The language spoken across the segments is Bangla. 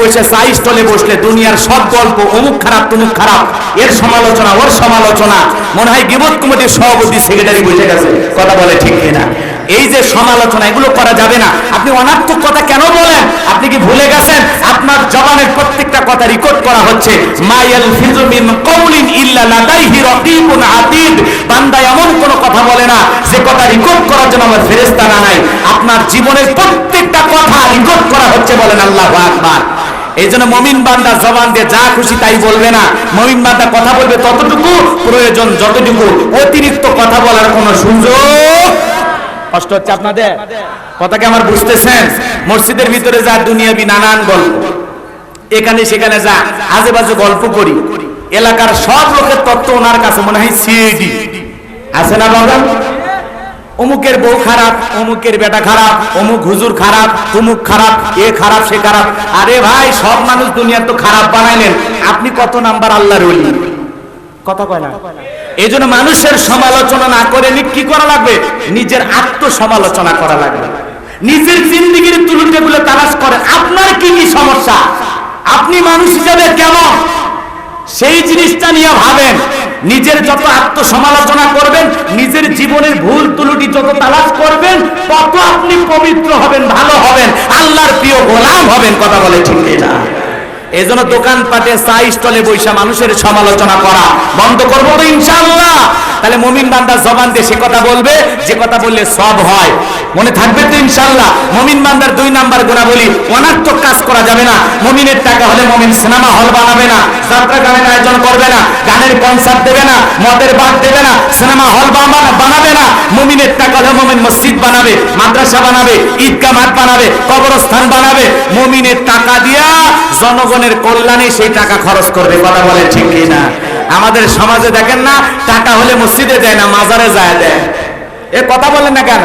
বসে চা স্টলে বসলে দুনিয়ার সব গল্প, অমুক খারাপ, তমুক খারাপ, এর সমালোচনা, ওর সমালোচনা। মনে হয় বিপদ কমিটির সভাপতি, সেক্রেটারি বসে গেছে, কথা বলে ঠিক কিনা। এই যে সমালোচনা, এগুলো করা যাবে না। আপনি অনার্থক কথা কেন বলেন? আপনি কি ভুলে গেছেন? আপনার জবানের প্রত্যেকটা কথা রেকর্ড করা হচ্ছে। মায়াল ফিজুমিন কৌলিন ইল্লা লাদাইহি রাকিবুন আতীদ। বান্দা এমন কোনো কথা বলে না, যে কথা রেকর্ড করার জন্য আমার ফেরেশতা না নাই। আপনার জীবনের প্রত্যেকটা কথা রেকর্ড করা হচ্ছে বলেন আল্লাহু আকবার। এই জন্য মমিন বান্দা জবান দিয়ে যা খুশি তাই বলবে না। মমিন বান্দা কথা বলবে ততটুকু, প্রয়োজন যতটুকু। অতিরিক্ত কথা বলার কোনো সুযোগ কষ্ট হচ্ছে আপনাদের? কথাকে আমার বুঝতেছেন? মসজিদের ভিতরে যা দুনিয়াবি নানান গল্প। এখানে সেখানে যা আজে বাজে গল্প করি। এলাকার সব লোকের তত্ত্ব ওনার কাছে মনে হয় সিএডি। আছে না বাবা? অমুকের বউ খারাপ, অমুকের বেটা খারাপ, অমুক হুজুর খারাপ, তমুক খারাপ, এ খারাপ, সে খারাপ। আরে ভাই, সব মানুষ দুনিয়া তো খারাপ বানাইলেন। আপনি কত নাম্বার আল্লাহর ওলি? কথা কয় না? এই জন্য মানুষের সমালোচনা না করে কি করা লাগবে? নিজের আত্ম সমালোচনা করা লাগবে। নিজের জিন্দিগির তুলুটেগুলো তালাশ করেন আপনার কি কি সমস্যা? আপনি মানুষ হিসাবে কেমন? সেই জিনিসটা নিয়ে ভাবেন। নিজের যত আত্মসমালোচনা করবেন, নিজের জীবনের ভুল তুলুটি যত তালাশ করবেন, তত আপনি পবিত্র হবেন, ভালো হবেন, আল্লাহর প্রিয় গোলাম হবেন, কথা বলে ঠিক না এই জন্য দোকানপাটে চা স্টলে বৈশা মানুষের সমালোচনা করা। বন্ধ করব তো ইনশাল্লাহ তাহলে মমিন বান্দা জবান দিয়ে সে কথা বলবে, যে কথা বললে সব হয়। মনে থাকবে তো ইনশাল্লাহ মমিন বান্দার দুই নাম্বার গুণা বলি অনার্থক কাজ করা যাবে না। মমিনের টাকা হলে মমিন সিনেমা হল বানাবে না, যাত্রা গানের আয়োজন করবে না, গানের কনসার্ট দেবে না, মদের বাদ দেবে না, সিনেমা হল বানাবে আমাদের সমাজে দেখেন না, টাকা হলে মসজিদে দেয় না, মাজারে যায় দেয় এ কথা বলেন না কেন?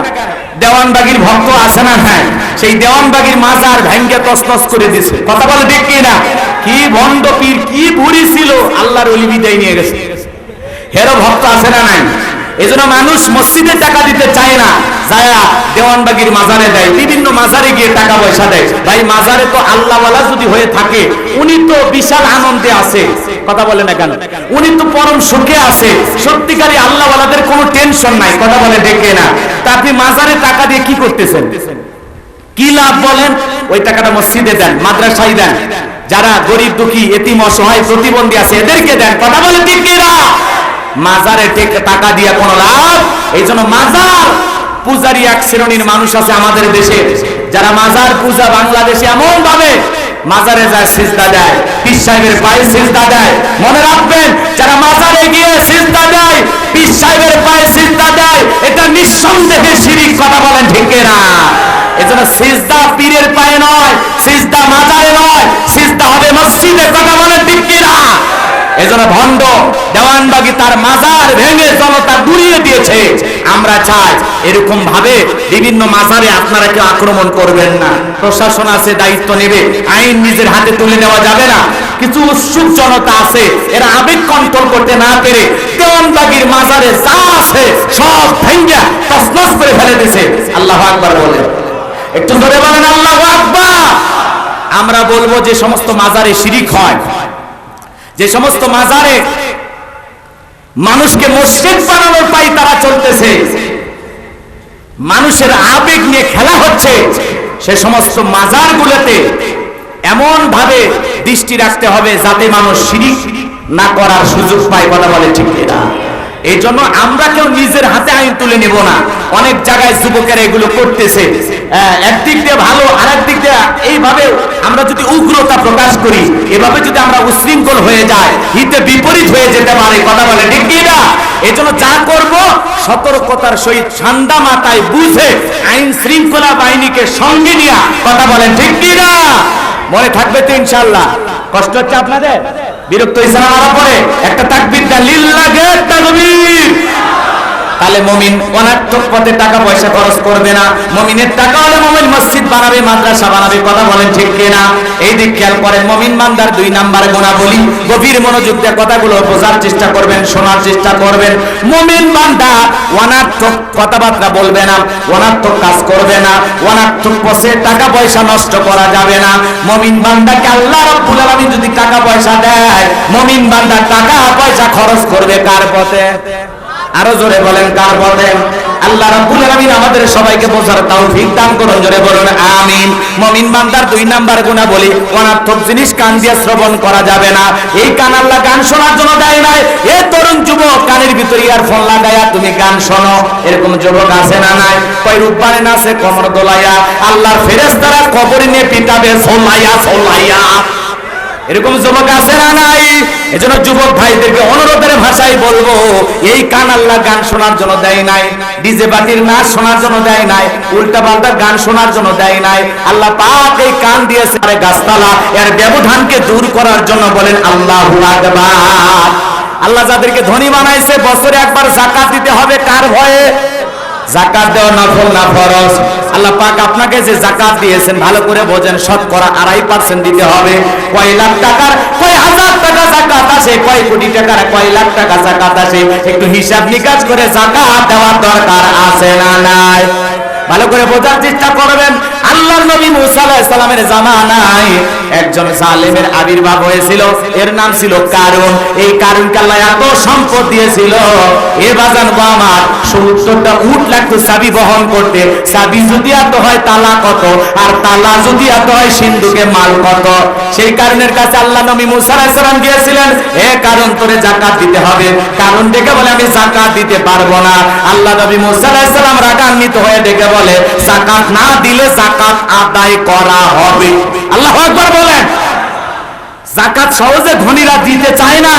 দেওয়ানবাগির ভক্ত আছে না হ্যাঁ সেই দেওয়ানবাগির মাজার ভেঙ্গে তসনস করে দিছে। কথা বলে ঠিক না কি ভণ্ড পীর, কি বুড়ি ছিল, আল্লাহর অলি বিদায় নিয়ে গেছে। হেরো ভক্ত আছে না নাই? এজন্য মানুষ মসজিদে টাকা দিতে চায় না। যায়া দেওয়ানবাগির মাজারে দেয়, বিভিন্ন মাজারে গিয়ে টাকা পয়সা দেয়। ভাই, মাজারে তো আল্লাহওয়ালা যদি হয়ে থাকে, উনি তো বিশাল আনন্দে আছে। কথা বলে না কেন? উনি তো পরম সুখে আছে। সত্যিকারী আল্লাহওয়ালাদের কোনো টেনশন নাই। কথা বলে ডেকে না। তা আপনি মাজারে টাকা দিয়ে কি করতেছেন? কি লাভ বলেন? ওই টাকাটা মসজিদে দেন, মাদ্রাসায় দেন। যারা গরিব দুঃখী, এতিম, অসহায়, প্রতিবন্ধী আছে, এদেরকে দেন। কথা বলে ঠিক কিনা? মাজারে টেক- দিয়া কোনো লাভ? এই জন্য মাজার পূজারি এক শ্রেণির মানুষ আছে আমাদের দেশে, যারা মাজার পূজা বাংলাদেশে এমন ভাবে মাজারে যায়, সিজদা দেয়। পীর সাহেবের পায়ে সিজদা দেয়। মনে রাখবেন, যারা মাজারে গিয়ে সিজদা দেয়, পীর সাহেবের পায়ে সিজদা দেয়, এটা নিঃসন্দেহে শিরিক কথা বলেন, ঠিক না এজন্য সিজদা পীরের পায়ে নয়, সিজদা মাজারে নয়, সিজদা হবে মসজিদে কথা বলেন, ঠিক না এজন্য ভণ্ড, দেওয়ানবাগি তার মাজার ভেঙে জনতা গুড়িয়ে দিয়েছে। আমরা চাই এরকম ভাবে বিভিন্ন মাজারে আপনারা কেউ আক্রমণ করবেন না। প্রশাসন আছে, দায়িত্ব নেবে। আইন নিজের হাতে তুলে নেওয়া যাবে না। কিছু উৎসুক জনতা আছে, এরা আবেগ কন্ট্রোল করতে না পেরে দেওয়ানবাগির মাজারে যা আছে সব ভেঙ্গা তসনস করে ফেলে দিছে আল্লাহ আকবার বলে। একটু ধরে বলেন, আল্লাহ আকবার। আমরা বলব যে সমস্ত মাজারে শিরিক হয়। যে সমস্ত মাজারে মানুষকে মসজিদ বানানোর পাই তারা চলতেছে। মানুষের আবেগ নিয়ে খেলা হচ্ছে। সে সমস্ত মাজারগুলোতে এমন ভাবে দৃষ্টি রাখতে হবে যাতে মানুষ শিরিক না করার সুযোগ পায় কথা বলে ঠিক না? এই জন্য আমরা কেউ নিজের হাতে আইন তুলে নেব না। অনেক জায়গায় যুবকেরা এগুলো করতেছে। একদিক দিয়ে ভালো আর একদিক দিয়ে এইভাবে আমরা যদি উগ্রতা প্রকাশ করি, এভাবে যদি আমরা উশৃঙ্খল হয়ে যায় হিতে বিপরীত হয়ে যেতে পারে, কথা বলে, ঠিক কি না? এই জন্য যা করব, সতর্কতার সহিত ঠান্ডা মাথায় বুঝে আইন শৃঙ্খলা বাহিনীকে সঙ্গে নিয়ে কথা বলেন, ঠিক না? মনে থাকবে তো ইনশাল্লাহ কষ্ট হচ্ছে আপনাদের? বিরক্ত ইসলাম পরে একটা তাকবির লিল্লাহে তাকবীর। তাহলে মমিন অনার্থক পথে টাকা পয়সা খরচ করবে না। মমিনের টাকা হলে মমিন মসজিদ বানাবে, মাদ্রাসা বানাবে, কথা বলেন ঠিক কিনা? এই দিক খেয়াল করেন, মমিন মান্দার দুই নাম্বারে বলি গভীর মনোযোগ দিয়ে কথাগুলো বোঝার চেষ্টা করবেন, শোনার চেষ্টা করবেন। মমিন বান্দা অনার্থক কথাবার্তা বলবে না, অনার্থক কাজ করবে না, অনার্থক পথে টাকা পয়সা নষ্ট করা যাবে না। মমিন বান্দাকে আল্লাহ রাব্বুল আলামিন যদি টাকা পয়সা দেয়, মমিন বান্দা টাকা পয়সা খরচ করবে কার পথে? আরও জোরে বলেন, কার পথে আল্লাহ রাব্বুল আলামিন আমাদের সবাইকে বোঝার তৌফিক দান করুন, জোরে বলুন, আমিন। মুমিন বান্দার দুই নাম্বার গুনাহ বলি অনার্থক জিনিস কান দিয়ে শ্রবণ করা যাবে না। এই কান আল্লাহ গান শোনার জন্য দেয় নাই। এ তরুণ যুবক, কানের ভিতরে ইয়ারফোন লাগায়া তুমি গান শোনো। এরকম যুবক আছে না নাই? কয় রূপবানে নাচে কমর দোলাইয়া আল্লাহর ফেরেশতারা কবরে নিয়ে পিটাবে সোলাইয়া সোলাইয়া এরকম যুবক আছে না নাই? এজন্য যুবক ভাইদেরকে অনুরোধের ভাষায় বলব, এই কান আল্লাহ গান শোনার জন্য দেয় নাই, ডিজে পার্টির নাচ শোনার জন্য দেয় নাই, উল্টা পাল্টা গান শোনার জন্য দেয় নাই। আল্লাহ পাক এই কান দিয়েছে আরে গাছতলা, এর ব্যবধানকে দূর করার জন্য বলেন আল্লাহু আকবার। আল্লাহ যাদেরকে ধনী বানাইছে, বছরে একবার জাকাত দিতে হবে কার ভয়ে জাকাত দেওয়া নফল না ফরজ? আল্লাহ পাক আপনাকে যে জাকাত দিয়েছেন, ভালো করে বোঝেন শতকরা আড়াই পার্সেন্ট দিতে হবে। কয় লাখ টাকার, কয় হাজার টাকা জাকাত আসে, কয় কোটি টাকার, কয় লাখ টাকা জাকাত আসে? একটু হিসাব নিকাশ করে জাকাত দেওয়ার দরকার আছে না নাই? ভালো করে বোঝার চেষ্টা করবেন, আল্লাহর নবী মুসা আলাইহিস সালামের জামানায় একজন জালেমের আবির্ভাব হয়েছিল। এর নাম ছিল কারুন। এই কারুনকে আল্লাহ এত সম্পদ দিয়েছিল। এ বাজান গো আমার। সত্তরটা উট লাগতো চাবি বহন করতে। চাবি যদি এত হয় তালা কত? আর তালা যদি এত হয় সিন্ধুকে মাল কত? সেই কারণের কাছে আল্লাহ নবী মুসা গিয়েছিলেন, এ কারণ তোরে জাকাত দিতে হবে। কারণ ডেকে বলে, আমি জাকাত দিতে পারব না। আল্লাহ নবী মুসা আলাইহিস রাগান্বিত হয়ে ডেকে বলে, জাকাত না দিলে জাকাত আদায় করা হবে। আল্লাহ জাকাত সহজে ধনীরা দিতে চায় না।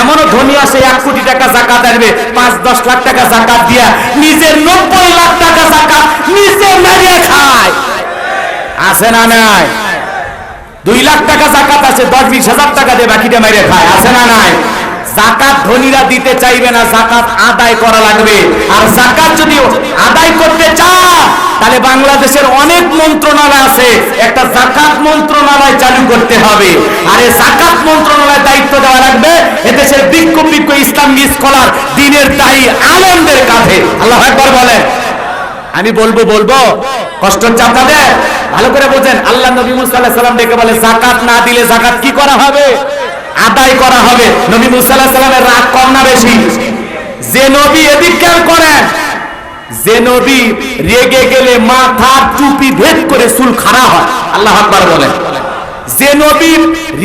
এমনও ধনী আছে, এক কোটি টাকা জাকাত আসবে পাঁচ, দশ লাখ টাকা জাকাত দিয়া নিজের নব্বই লাখ টাকা জাকাত নিজে মেরে খায়। আছে না নাই? দুই লাখ টাকা জাকাত আছে, দশ, বিশ হাজার টাকা দিয়ে বাকিটা মেরে খায়। আছে না নাই? জাকাত ধনীরা দিতে চাইবে না, জাকাত আদায় করা লাগবে। আর জাকাত যদি আদায় করতে চান তাহলে বাংলাদেশের অনেক মন্ত্রণালয় আছে। একটা জাকাত মন্ত্রণালয় চালু করতে হবে। আর এই জাকাত মন্ত্রণালয় দায়িত্ব দেওয়া লাগবে এদেশের বিজ্ঞ বিজ্ঞ ইসলামী স্কলার দিনের দায়ী আলেমদের কাঁধে। আল্লাহ একবার বলেন। আমি বলব বলব। কষ্ট হচ্ছে ভালো করে বোঝেন। আল্লাহ নবী মুসা ডেকে বলে, জাকাত না দিলে জাকাত কি করা হবে? আদায় করা হবে। নবী মুসা সালামের রাগ কম না বেশি? যে নবী এদিক করেন রেগে গেলে মাথা টুপি ভেদ করে চুল হয়। আল্লাহ বলেন।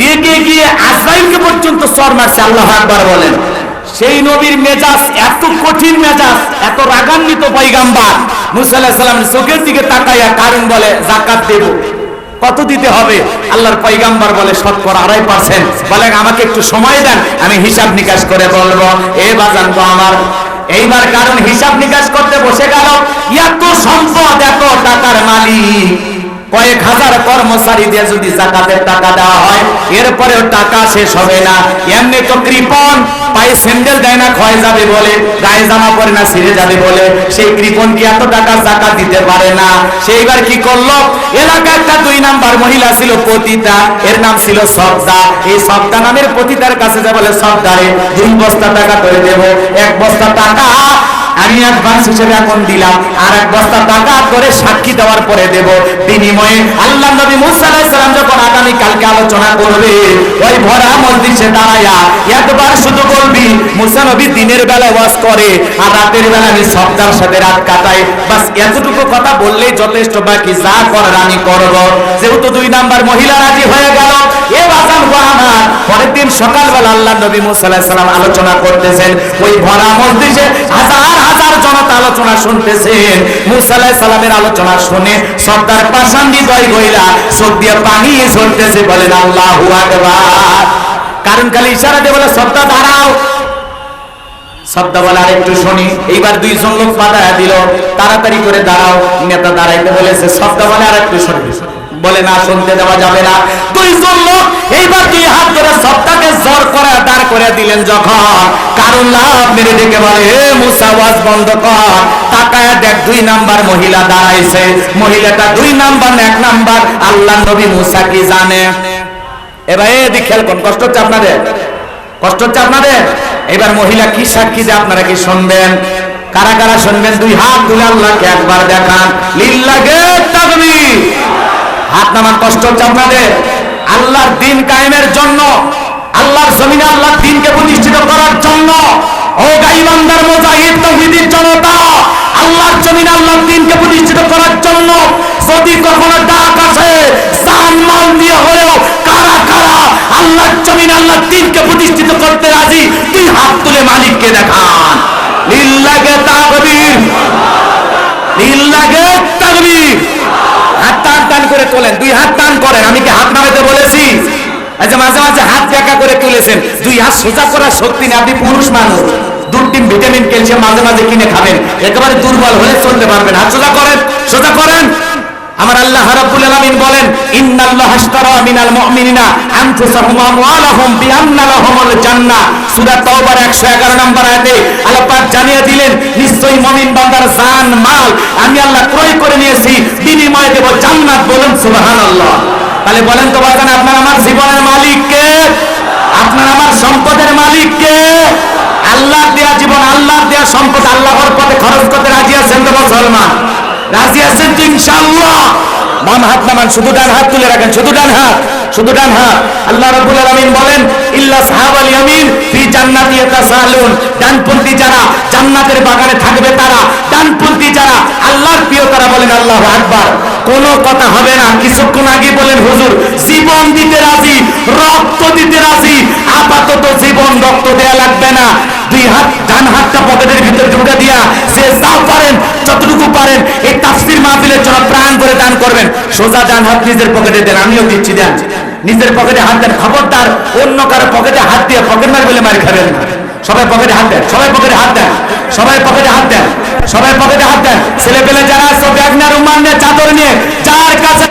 রেগে গিয়ে আজরাইলকে পর্যন্ত মারছে, আল্লাহ বলেন। সেই নবীর মেজাজ, এত কঠিন মেজাজ, এত রাগান্বিত চোখের দিকে তাকাইয়া কারণ বলে, জাকাত দেব। কত দিতে হবে? আল্লাহর পয়গাম্বার বলে, শতকরা আড়াই পার্সেন্ট বলে আমাকে একটু সময় দেন, আমি হিসাব নিকাশ করে বলব। এ বাজান আমার এইবার কারণ হিসাব নিকাশ করতে বসে গেল। এত সম্পদ, এত টাকার মালিক। কয়েক হাজার কর্মচারী দিয়ে যদি জাকাতের টাকা দেওয়া হয়, এরপরেও টাকা শেষ হবে না। এমনি তো কৃপন। পায়ে স্যান্ডেল দেয় না, ক্ষয় যাবে বলে, গায়ে জামা পরে না, ছিঁড়ে যাবে বলে। সেই কৃপন কি এত টাকা জাকাত দিতে পারে না। সেইবার কি করল? এলাকা একটা দুই নাম্বার মহিলা ছিল পতিতা, এর নাম ছিল সবদা। এই সবদা নামের পতিতার কাছে যা বলে, সবদারে, দুই বস্তা টাকা করে দেব, এক বস্তা টাকা দিনের বেলা ওয়াজ করে, আর রাতের বেলা আমি সাথে রাত কাটাই। বাস এতটুকু কথা বললেই যথেষ্ট, বাকি যা করার আমি করব। যেহেতু দুই নাম্বার মহিলা রাজি হয়ে গেল, এ বাজান আমার। পরের দিন সকালবেলা আল্লাহ নবী মুসা আলোচনা করতেছেন। ওই ভরা মসজিদে হাজার জনতা আলোচনা শুনতেছেন মুসা সালামের আলোচনা শুনে সর্দার গইলা দিয়ে পানি ঝরতেছে, বলেন কারণ ইশারা বলে সর্দার দাঁড়াও। একটু শুনি। এইবার দুইজন লোক বাধা দিল। তাড়াতাড়ি করে দাঁড়াও, নেতা দাঁড়াইতে বলেছে শব্দ বলে আর একটু শুনি বলে না, শুনতে দেওয়া যাবে না। দুইজন লোক এইবার দুই হাত ধরে সবটাকে জোর করে দাঁড় করে দিলেন যখন। কারণ লাভ মেরে ডেকে বলে হে মুসা ওয়াজ বন্ধ কর। তাকায় দেখ, দুই নাম্বার মহিলা দাঁড়াইছে। মহিলাটা দুই নাম্বার, এক নাম্বার। আল্লাহ নবী মুসা কি জানে? এবার এদিক খেয়াল করুন, কষ্ট হচ্ছে আপনাদের? কষ্ট হচ্ছে আপনাদের? এবার মহিলা কি সাক্ষী যে আপনারা কি শুনবেন? কারা কারা শুনবেন? দুই হাত তুলে আল্লাহকে একবার দেখান। লিল্লাহে তাকবীর। হাত নামান কষ্ট হচ্ছে আপনাদের। আল্লাহর দিন কায়েমের জন্য, আল্লাহর জমিনে আল্লাহর দিনকে প্রতিষ্ঠিত করার জন্য, ও গাইবান্দার মুজাহিদ, তৌহিদের জনতা, আল্লাহর জমিনে আল্লাহর দিনকে প্রতিষ্ঠিত করার জন্য যদি কখনো ডাক আসে মাল দিয়ে হলেও কারা কারা আল্লাহর জমিনে আল্লাহর দিনকে প্রতিষ্ঠিত করতে রাজি তুই হাত তুলে মালিককে দেখান। লিল্লাহে তাকবীর। লিল্লাহে তাকবীর। হাত টান টান করে তোলেন, দুই হাত টান করেন, আমি কি হাত নামাইতে বলেছি? আচ্ছা মাঝে মাঝে হাত একা করে তুলেছেন, দুই হাত সোজা করার শক্তি নেই, আপনি পুরুষ মানুষ। ভিটামিন, ক্যালসিয়াম মাঝে মাঝে কিনে খাবেন, একেবারে দুর্বল হয়ে চলতে পারবেন। হাত সোজা করেন সোজা করেন। আমার আল্লাহ রাব্বুল আলামিন বলেন, ইন্নাল্লাহ আশতারা মিনাল মুমিনিনা আনফুসাহুম ওয়া আমওয়ালাহুম বিআন্না লাহুমুল জান্নাহ। সূরা তাওবার 111 নম্বর আয়াতে আল্লাহ পাক জানিয়ে দিলেন, নিশ্চয়ই মুমিন বান্দার জান, মাল আমি আল্লাহ ক্রয় করে নিয়েছি, বিনিময়ে দেব জান্নাত। বলুন, সুবহানাল্লাহ। তাহলে বলেন তো বাজান, আপনার আমার জীবনের মালিক কে? আপনার আমার সম্পদের মালিক কে? আল্লাহ দেয়া জীবন আল্লাহ দেয়া সম্পদ আল্লাহর পথে খরচ করতে রাজি আছেন তো মুসলমান? রাজি আছেন তো ইনশাআল্লাহ? বাম হাত নামান, শুধু ডান হাত তুলে রাখেন, শুধু ডান হাত, শুধু ডান হাত। আল্লাহ রাব্বুল আলামিন বলেন, ইল্লা সাহাবাল ইয়ামিন ফি জান্নাতি ইয়াতাসালুন ডানপন্থী যারা জান্নাতের বাগানে থাকবে তারা, ডানপন্থী যারা আল্লাহর প্রিয়, তারা বলেন, আল্লাহু আকবার। কোনো কথা হবে না। কিছুক্ষণ আগে বলেন, হুজুর, জীবন দিতে রাজি, রক্ত দিতে রাজি, আপাতত জীবন রক্ত দেয়া লাগবে না। দুই হাত, ডান হাতটা পকেটের ভিতরে ঢুকে দিয়া সে যা পারেন, যতটুকু পারেন মাহফিলের জন্য প্রাণ করে দান করবেন। সোজা ডান হাত নিজের পকেটে দেন, আমিও দিচ্ছি, দেন। নিজের পকেটে হাত দেন, খবরদার, অন্য কারও পকেটে হাত দিয়ে পকেট মার বলে মার খাবেন সবাই পকেটে হাত দেন, সবাই পকেটে হাত দেন, সবাই পকেটে হাত দেন, সবাই পকেটে হাত দেন। ছেলে পেলে যারা সব ব্যাগ না রুমান নিয়ে চাদর নিয়ে যার কাছে